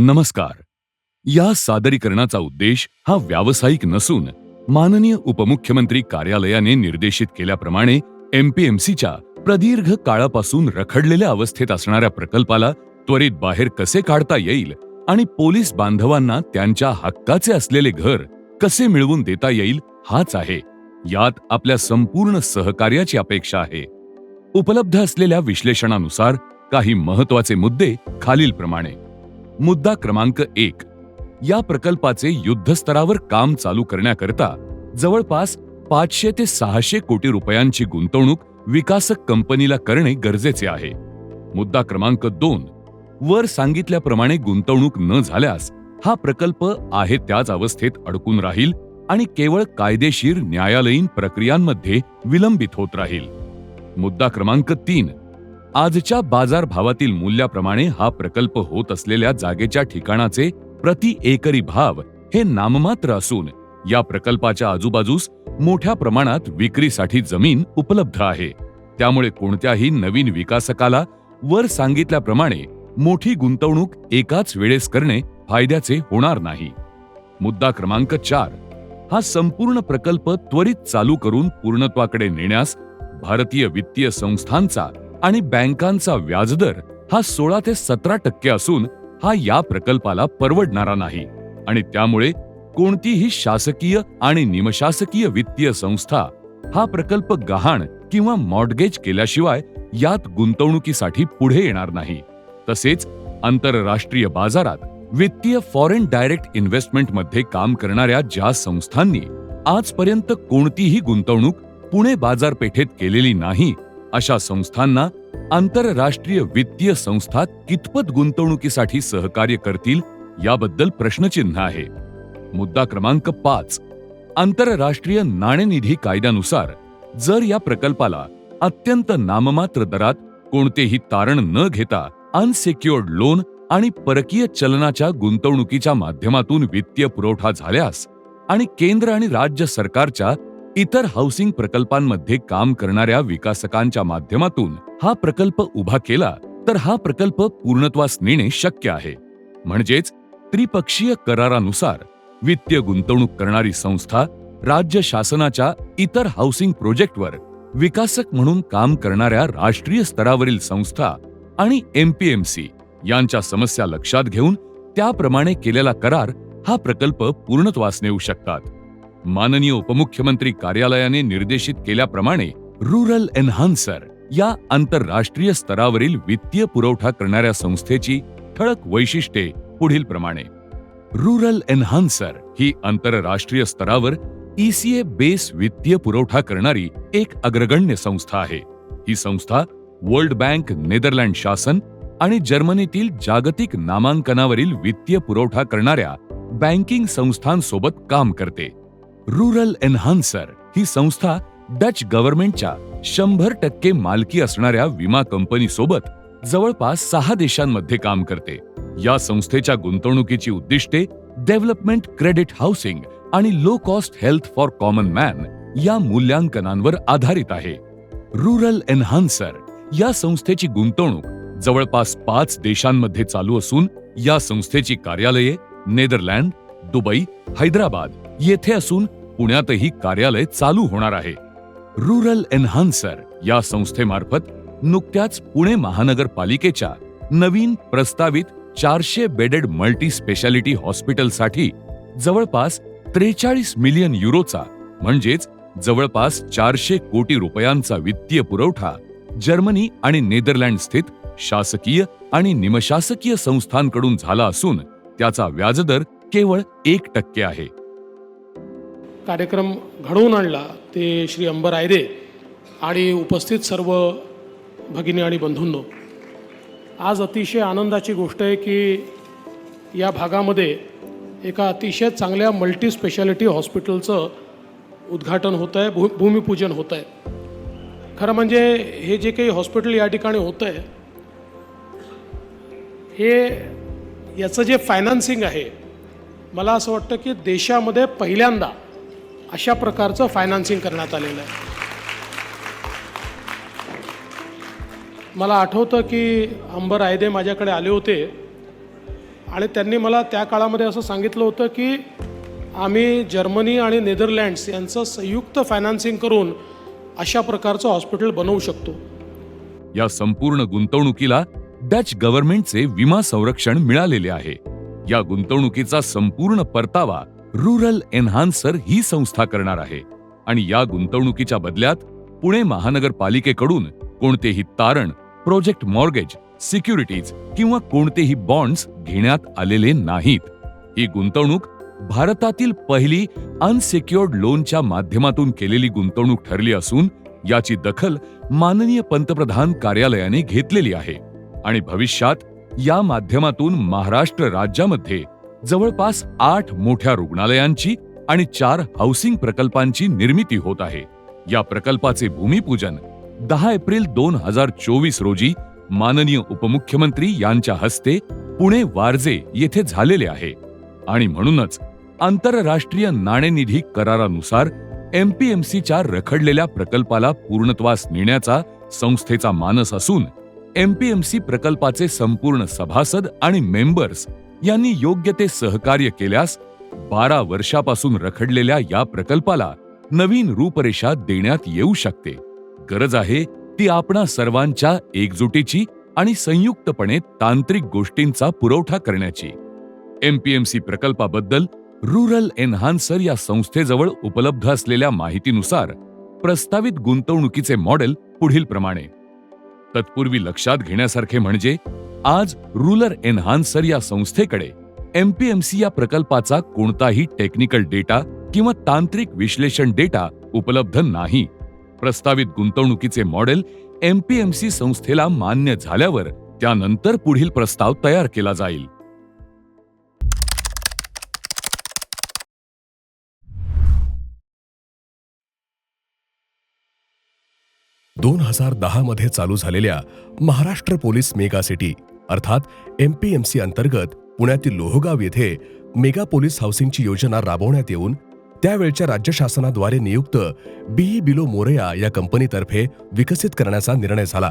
नमस्कार. या सादरीकरणाचा उद्देश हा व्यावसायिक नसून माननीय उपमुख्यमंत्री कार्यालयाने निर्देशित केल्याप्रमाणे एमपीएमसीच्या प्रदीर्घ काळापासून रखडलेल्या अवस्थेत असणाऱ्या प्रकल्पाला त्वरित बाहेर कसे काढता येईल आणि पोलीस बांधवांना त्यांच्या हक्काचे असलेले घर कसे मिळवून देता येईल हाच आहे. यात आपल्या संपूर्ण सहकार्याची अपेक्षा आहे. उपलब्ध असलेल्या विश्लेषणानुसार काही महत्त्वाचे मुद्दे खालीलप्रमाणे. मुद्दा क्रमांक एक. या प्रकल्पाचे युद्धस्तरावर काम चालू करण्याकरता जवळपास पाचशे ते सहाशे कोटी रुपयांची गुंतवणूक विकासक कंपनीला करणे गरजेचे आहे. मुद्दा क्रमांक दोन. वर सांगितल्याप्रमाणे गुंतवणूक न झाल्यास हा प्रकल्प आहे त्याच अवस्थेत अडकून राहील आणि केवळ कायदेशीर न्यायालयीन प्रक्रियांमध्ये विलंबित होत राहील. मुद्दा क्रमांक तीन. आजच्या बाजारभावातील मूल्याप्रमाणे हा प्रकल्प होत असलेल्या जागेच्या ठिकाणाचे प्रति एकरी भाव हे नाममात्र असून या प्रकल्पाच्या आजूबाजूस मोठ्या प्रमाणात विक्रीसाठी जमीन उपलब्ध आहे. त्यामुळे कोणत्याही नवीन विकासकाला वर सांगितल्याप्रमाणे मोठी गुंतवणूक एकाच वेळेस करणे फायद्याचे होणार नाही. मुद्दा क्रमांक चार. हा संपूर्ण प्रकल्प त्वरित चालू करून पूर्णत्वाकडे नेण्यास भारतीय वित्तीय संस्थांचा आणि बँकांचा व्याजदर हा सोळा ते सतरा टक्के असून हा या प्रकल्पाला परवडणारा नाही. आणि त्यामुळे कोणतीही शासकीय आणि निमशासकीय वित्तीय संस्था हा प्रकल्प गहाण किंवा मॉडगेज केल्याशिवाय यात गुंतवणुकीसाठी पुढे येणार नाही. तसेच आंतरराष्ट्रीय बाजारात वित्तीय फॉरेन डायरेक्ट इन्व्हेस्टमेंटमध्ये काम करणाऱ्या ज्या संस्थांनी आजपर्यंत कोणतीही गुंतवणूक पुणे बाजारपेठेत केलेली नाही अशा संस्थांना आंतरराष्ट्रीय वित्तीय संस्था कितपत गुंतवणुकीसाठी सहकार्य करतील याबद्दल प्रश्नचिन्ह आहे. मुद्दा क्रमांक पाच. आंतरराष्ट्रीय नाणेनिधी कायद्यानुसार जर या प्रकल्पाला अत्यंत नाममात्र दरात कोणतेही तारण न घेता अनसेक्युअर्ड लोन आणि परकीय चलनाच्या गुंतवणुकीच्या माध्यमातून वित्तीय पुरवठा झाल्यास आणि केंद्र आणि राज्य सरकारच्या इतर हाऊसिंग प्रकल्पांमध्ये काम करणाऱ्या विकासकांच्या माध्यमातून हा प्रकल्प उभा केला तर हा प्रकल्प पूर्णत्वास नेणे शक्य आहे. म्हणजेच त्रिपक्षीय करारानुसार वित्तीय गुंतवणूक करणारी संस्था राज्य शासनाच्या इतर हाऊसिंग प्रोजेक्टवर विकासक म्हणून काम करणाऱ्या राष्ट्रीय स्तरावरील संस्था आणि एमपीएमसी यांच्या समस्या लक्षात घेऊन त्याप्रमाणे केलेला करार हा प्रकल्प पूर्णत्वास नेऊ शकतात. माननीय उपमुख्यमंत्री कार्यालयाने निर्देशित केल्याप्रमाणे रुरल एन्हान्सर या आंतरराष्ट्रीय स्तरावरील वित्तीय पुरवठा करणाऱ्या संस्थेची ठळक वैशिष्ट्ये पुढील प्रमाणे रुरल एन्हान्सर ही आंतरराष्ट्रीय स्तरावर ईसीए बेस वित्तीय पुरवठा करणारी एक अग्रगण्य संस्था आहे. ही संस्था वर्ल्ड बँक नेदरलँड शासन आणि जर्मनीतील जागतिक नामांकनावरील वित्तीय पुरवठा करणाऱ्या बँकिंग संस्थांसोबत काम करते. रुरल एन्हान्सर ही संस्था डच गव्हर्नमेंटच्या शंभर टक्के मालकी असणाऱ्या विमा कंपनीसोबत जवळपास सहा देशांमध्ये काम करते. या संस्थेच्या गुंतवणुकीची उद्दिष्टे डेव्हलपमेंट क्रेडिट हाऊसिंग आणि low cost health for common man या मूल्यांकनांवर आधारित आहे. रुरल एन्हान्सर या संस्थेची गुंतवणूक जवळपास पाच देशांमध्ये चालू असून या संस्थेची कार्यालये नेदरलँड दुबई हैदराबाद येथे असून पुण्यातही कार्यालय चालू होणार आहे. रुरल एन्हान्सर या संस्थेमार्फत नुकत्याच पुणे महानगरपालिकेच्या नवीन प्रस्तावित चारशे बेडेड मल्टी स्पेशालिटी हॉस्पिटलसाठी जवळपास त्रेचाळीस मिलियन युरोचा म्हणजेच जवळपास चारशे कोटी रुपयांचा वित्तीय पुरवठा जर्मनी आणि नेदरलँड स्थित शासकीय आणि निमशासकीय संस्थांकडून झाला असून त्याचा व्याजदर केवळ एक टक्के आहे. कार्यक्रम घडवून आणला ते श्री अंबर आयदे आणि उपस्थित सर्व भगिनी आणि बंधूंनो. आज अतिशय आनंदाची गोष्ट आहे की या भागामध्ये एका अतिशय चांगल्या मल्टी स्पेशालिटी हॉस्पिटलचं उद्घाटन होतं आहे भू भूमिपूजन होतं आहे खरं म्हणजे हे जे काही हॉस्पिटल या ठिकाणी होतं आहे हे याचं जे फायनान्सिंग आहे मला असं वाटतं की देशामध्ये पहिल्यांदा अशा प्रकारचं फायनान्सिंग करण्यात आलेलं आहे. मला आठवतं की अंबर आयदे माझ्याकडे आले होते आणि त्यांनी मला त्या काळामध्ये असं सांगितलं होतं की आम्ही जर्मनी आणि नेदरलँड्स यांचं संयुक्त फायनान्सिंग करून अशा प्रकारचं हॉस्पिटल बनवू शकतो. या संपूर्ण गुंतवणुकीला डच गव्हर्नमेंटचे विमा संरक्षण मिळालेले आहे. या गुंतवणुकीचा संपूर्ण परतावा रुरल एन्हान्सर ही संस्था करणार आहे. आणि या गुंतवणुकीच्या बदल्यात पुणे महानगरपालिकेकडून कोणतेही तारण प्रोजेक्ट मॉर्गेज सिक्युरिटीज किंवा कोणतेही बॉन्ड्स घेण्यात आलेले नाहीत. ही गुंतवणूक भारतातील पहिली अनसिक्युअर्ड लोनच्या माध्यमातून केलेली गुंतवणूक ठरली असून याची दखल माननीय पंतप्रधान कार्यालयाने घेतलेली आहे. आणि भविष्यात या माध्यमातून महाराष्ट्र राज्यामध्ये जवळपास आठ मोठ्या रुग्णालयांची आणि चार हाऊसिंग प्रकल्पांची निर्मिती होत आहे. या प्रकल्पाचे भूमिपूजन दहा एप्रिल दोन हजार चोवीस रोजी माननीय उपमुख्यमंत्री यांच्या हस्ते पुणे वारजे येथे झालेले आहे. आणि म्हणूनच आंतरराष्ट्रीय नाणेनिधी करारानुसार एमपीएमसीच्या रखडलेल्या प्रकल्पाला पूर्णत्वास नेण्याचा संस्थेचा मानस असून एमपीएमसी प्रकल्पाचे संपूर्ण सभासद आणि मेंबर्स यांनी योग्य ते सहकार्य केल्यास बारा वर्षापासून रखडलेल्या या प्रकल्पाला नवीन रूपरेषा देण्यात येऊ शकते. गरज आहे ती आपणा सर्वांच्या एकजुटीची आणि संयुक्तपणे तांत्रिक गोष्टींचा पुरवठा करण्याची. एमपीएमसी प्रकल्पाबद्दल रुरल एन्हान्सर या संस्थेजवळ उपलब्ध असलेल्या माहितीनुसार प्रस्तावित गुंतवणुकीचे मॉडेल पुढील प्रमाणे तत्पूर्वी लक्षात घेण्यासारखे म्हणजे आज रुरल एन्हान्सर या संस्थेकडे एमपीएमसी या प्रकल्पाचा कोणताही टेक्निकल डेटा किंवा तांत्रिक विश्लेषण डेटा उपलब्ध नाही. प्रस्तावित गुंतवणुकीचे मॉडेल एमपीएमसी संस्थेला मान्य झाल्यावर त्यानंतर पुढील प्रस्ताव तयार केला जाईल. दोन हजार दहा मध्ये चालू झालेल्या महाराष्ट्र पोलीस मेगा सिटी अर्थात एम पी एम सी अंतर्गत पुण्यातील लोहगाव येथे मेगा पोलीस हाऊसिंगची योजना राबवण्यात येऊन त्यावेळच्या राज्य शासनाद्वारे नियुक्त बीई बिलो मोरेया या कंपनीतर्फे विकसित करण्याचा निर्णय झाला.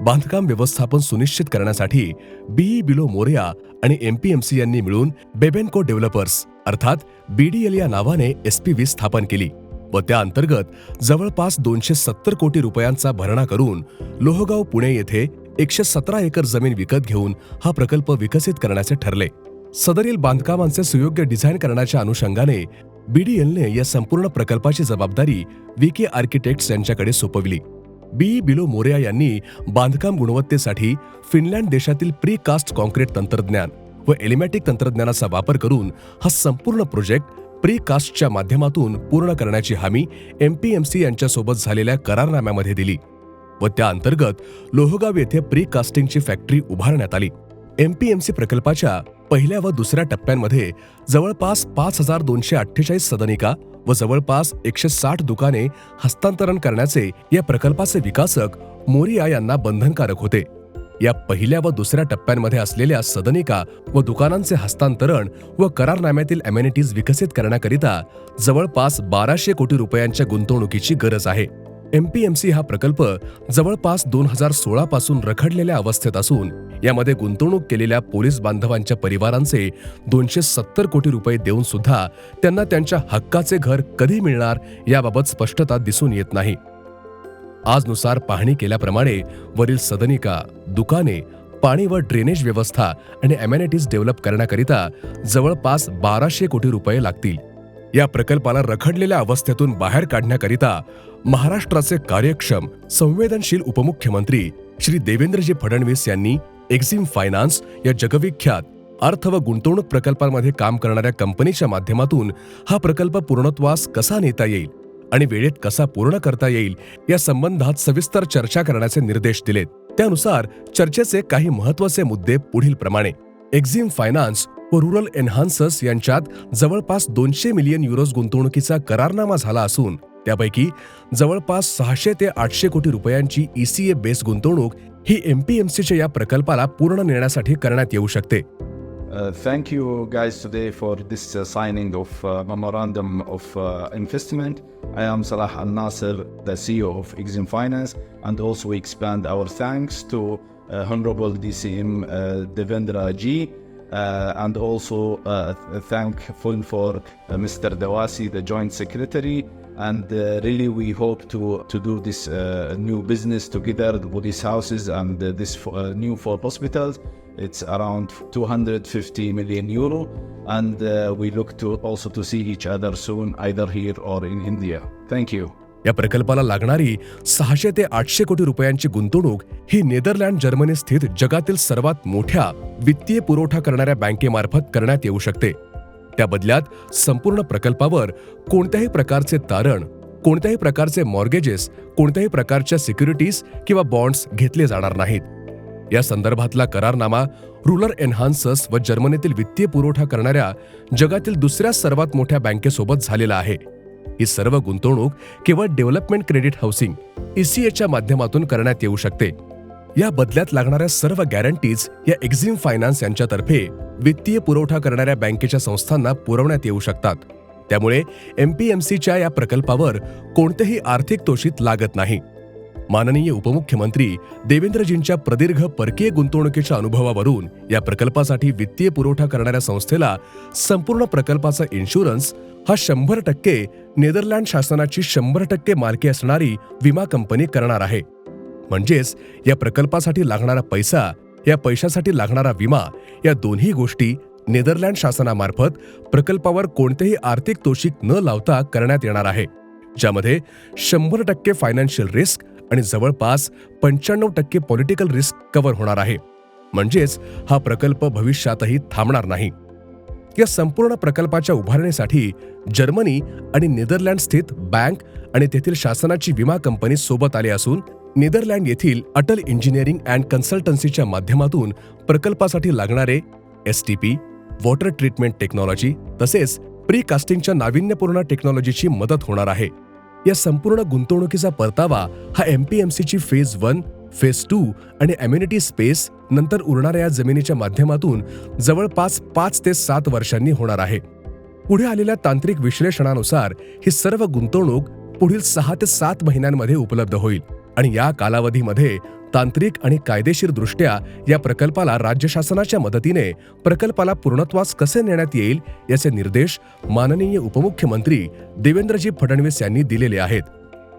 बांधकाम व्यवस्थापन सुनिश्चित करण्यासाठी बीई बिलो मोरेया आणि एमपीएमसी यांनी मिळून बेबेन्को डेव्हलपर्स अर्थात बीडीएल या नावाने एसपीव्ही स्थापन केली. व त्या अंतर्गत जवळपास दोनशे सत्तर कोटी रुपयांचा भरणा करून लोहगाव पुणे येथे एकशे सतरा एकर जमीन विकत घेऊन हा प्रकल्प विकसित करण्याचे ठरले. सदरील बांधकामांचे सुयोग्य डिझाईन करण्याच्या अनुषंगाने बीडीएलने या संपूर्ण प्रकल्पाची जबाबदारी विके आर्किटेक्ट्स यांच्याकडे सोपविली. बी बिलो मोरेया यांनी बांधकाम गुणवत्तेसाठी फिनलँड देशातील प्री कास्ट कॉन्क्रीट तंत्रज्ञान व एलिमॅटिक तंत्रज्ञानाचा वापर करून हा संपूर्ण प्रोजेक्ट प्रीकास्टच्या माध्यमातून पूर्ण करण्याची हमी एमपीएमसी यांच्यासोबत झालेल्या करारनाम्यामध्ये दिली व त्या अंतर्गत लोहगाव येथे प्री कास्टिंगची फॅक्टरी उभारण्यात आली. एमपीएमसी प्रकल्पाच्या पहिल्या व दुसऱ्या टप्प्यांमध्ये जवळपास पाच हजार दोनशे अठ्ठेचाळीस सदनिका व जवळपास एकशे साठ दुकाने हस्तांतरण करण्याचे या प्रकल्पाचे विकासक मोरिया यांना बंधनकारक होते. या पहिल्या व दुसऱ्या टप्प्यांमध्ये असलेल्या सदनिका व दुकानांचे हस्तांतरण व करारनाम्यातील अमेनिटीज विकसित करण्याकरिता जवळपास बाराशे कोटी रुपयांच्या गुंतवणुकीची गरज आहे. एमपीएमसी हा प्रकल्प जवळपास दोन हजार सोळा पासून रखडलेल्या अवस्थेत असून यामध्ये गुंतवणूक केलेल्या पोलीस बांधवांच्या परिवारांचे दोनशे सत्तर कोटी रुपये देऊन सुद्धा त्यांना त्यांच्या हक्काचे घर कधी मिळणार याबाबत स्पष्टता दिसून येत नाही. आजनुसार पाहणी केल्याप्रमाणे वरील सदनिका दुकाने पाणी व ड्रेनेज व्यवस्था आणि अमेनिटीज डेव्हलप करण्याकरिता जवळपास बाराशे कोटी रुपये लागतील. या प्रकल्पाला रखडलेल्या अवस्थेतून बाहेर काढण्याकरिता महाराष्ट्राचे कार्यक्षम संवेदनशील उपमुख्यमंत्री श्री देवेंद्रजी फडणवीस यांनी एक्झिम फायनान्स या जगविख्यात अर्थ व गुंतवणूक प्रकल्पांमध्ये काम करणाऱ्या कंपनीच्या माध्यमातून हा प्रकल्प पूर्णत्वास कसा नेता येईल? आणि वेळेत कसा पूर्ण करता येईल या संबंधात सविस्तर चर्चा करण्याचे निर्देश दिलेत. त्यानुसार चर्चेचे काही महत्त्वाचे मुद्दे पुढील प्रमाणे. एक्झिम फायनान्स व रुरल एन्हान्सर्स यांच्यात जवळपास दोनशे मिलियन युरोज गुंतवणुकीचा करारनामा झाला असून त्यापैकी जवळपास सहाशे ते आठशे कोटी रुपयांची ईसीए बेस गुंतवणूक ही एमपीएमसीच्या या प्रकल्पाला पूर्ण नेण्यासाठी करण्यात येऊ शकते. Uh, thank you guys today for this uh, signing of uh, memorandum of uh, investment. I am Salah Al Nasser, the CEO of Exim Finance, and also we expand our thanks to uh, Honorable DCM Devendra G, and also thankful for Mr. Dawasi, the Joint Secretary. And really, we hope to to do this new business together with these houses and this new four hospitals. It's around 250 million euro, and uh, we look to also to see each other soon, either here or in India. Thank you. या प्रकल्पाला लागणारी सहाशे ते आठशे कोटी रुपयांची गुंतवणूक ही Netherland Germany स्थित जगातील सर्वात मोठ्या वित्तीय पुरवठा करणाऱ्या बँकेमार्फत करण्यात येऊ शकते त्या बदल्यात संपूर्ण प्रकल्पावर कोणत्याही प्रकारचे तारण कोणत्याही प्रकारचे मॉर्गेजेस कोणत्याही प्रकारच्या सिक्युरिटीज किंवा बॉन्ड्स घेतले जाणार नाहीत या संदर्भातला करारनामा रुरल एन्हान्सर्स व जर्मनीतील वित्तीय पुरवठा करणाऱ्या जगातील दुसऱ्या सर्वात मोठ्या बँकेसोबत झालेला आहे. ही सर्व गुंतवणूक केवळ डेव्हलपमेंट क्रेडिट हाऊसिंग ईसीएच्या माध्यमातून करण्यात येऊ शकते. या बदल्यात लागणाऱ्या सर्व गॅरंटीज या एक्झिम फायनान्स यांच्यातर्फे वित्तीय पुरवठा करणाऱ्या बँकेच्या संस्थांना पुरवण्यात येऊ शकतात. त्यामुळे एमपीएमसीच्या या प्रकल्पावर कोणतेही आर्थिक तोषित लागत नाही. माननीय उपमुख्यमंत्री देवेंद्रजींच्या प्रदीर्घ परकीय गुंतवणुकीच्या अनुभवावरून या प्रकल्पासाठी वित्तीय पुरवठा करणाऱ्या संस्थेला संपूर्ण प्रकल्पाचा इन्शुरन्स हा शंभर टक्के नेदरलँड शासनाची शंभर टक्के मालकी असणारी विमा कंपनी करणार आहे. म्हणजेच या प्रकल्पासाठी लागणारा पैसा या पैशासाठी लागणारा विमा या दोन्ही गोष्टी नेदरलँड शासनामार्फत प्रकल्पावर कोणतेही आर्थिक तोषिक न लावता करण्यात येणार आहे ज्यामध्ये शंभर टक्के फायनान्शियल रिस्क आणि जवळपास पंच्याण्णव टक्के पॉलिटिकल रिस्क कव्हर होणार आहे. म्हणजेच हा प्रकल्प भविष्यातही थांबणार नाही. या संपूर्ण प्रकल्पाच्या उभारणीसाठी जर्मनी आणि नेदरलँड स्थित बँक आणि तेथील शासनाची विमा कंपनी सोबत आले असून नेदरलँड येथील अटल इंजिनिअरिंग अँड कन्सल्टन्सीच्या माध्यमातून प्रकल्पासाठी लागणारे S T P water treatment technology तसेच प्री कास्टिंगच्या नाविन्यपूर्ण टेक्नॉलॉजीची मदत होणार आहे. या संपूर्ण गुंतवणुकीचा परतावा हा एमपीएमसीची फेज वन फेज टू आणि एम्युनिटी स्पेस नंतर उरणाऱ्या या जमिनीच्या माध्यमातून जवळपास पाच ते सात वर्षांनी होणार आहे. पुढे आलेल्या तांत्रिक विश्लेषणानुसार ही सर्व गुंतवणूक पुढील सहा ते सात महिन्यांमध्ये उपलब्ध होईल आणि या कालावधीमध्ये तांत्रिक आणि कायदेशीर दृष्ट्या या प्रकल्पाला राज्य शासनाच्या मदतीने प्रकल्पाला पूर्णत्वास कसे नेण्यात येईल याचे निर्देश माननीय उपमुख्यमंत्री देवेंद्रजी फडणवीस यांनी दिलेले आहेत.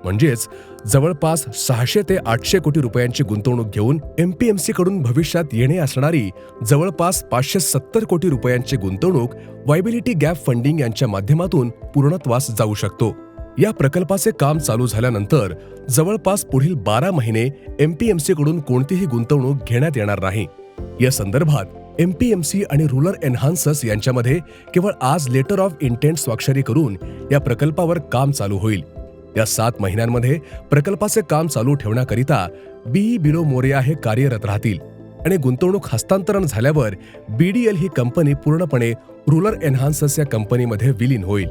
म्हणजेच जवळपास सहाशे ते आठशे कोटी रुपयांची गुंतवणूक घेऊन एमपीएमसी कडून भविष्यात येणे असणारी जवळपास पाचशे सत्तर कोटी रुपयांची गुंतवणूक वायबिलिटी गॅप फंडिंग यांच्या माध्यमातून पूर्णत्वास जाऊ शकतो. या प्रकल्पाचे काम चालू झाल्यानंतर जवळपास पुढील बारा महिने एमपीएमसी कडून कोणतीही गुंतवणूक घेण्यात येणार नाही. या संदर्भात एमपीएमसी आणि रुरल एन्हान्सर्स यांच्यामध्ये केवळ आज लेटर ऑफ इंटेंट स्वाक्षरी करून या प्रकल्पावर काम चालू होईल. या सात महिन्यांमध्ये प्रकल्पाचे काम चालू ठेवण्याकरिता बीई बिलो मोरिया हे कार्यरत राहतील आणि गुंतवणूक हस्तांतरण झाल्यावर बीडीएल ही कंपनी पूर्णपणे रुरल एन्हान्सर्स या कंपनीमध्ये विलीन होईल.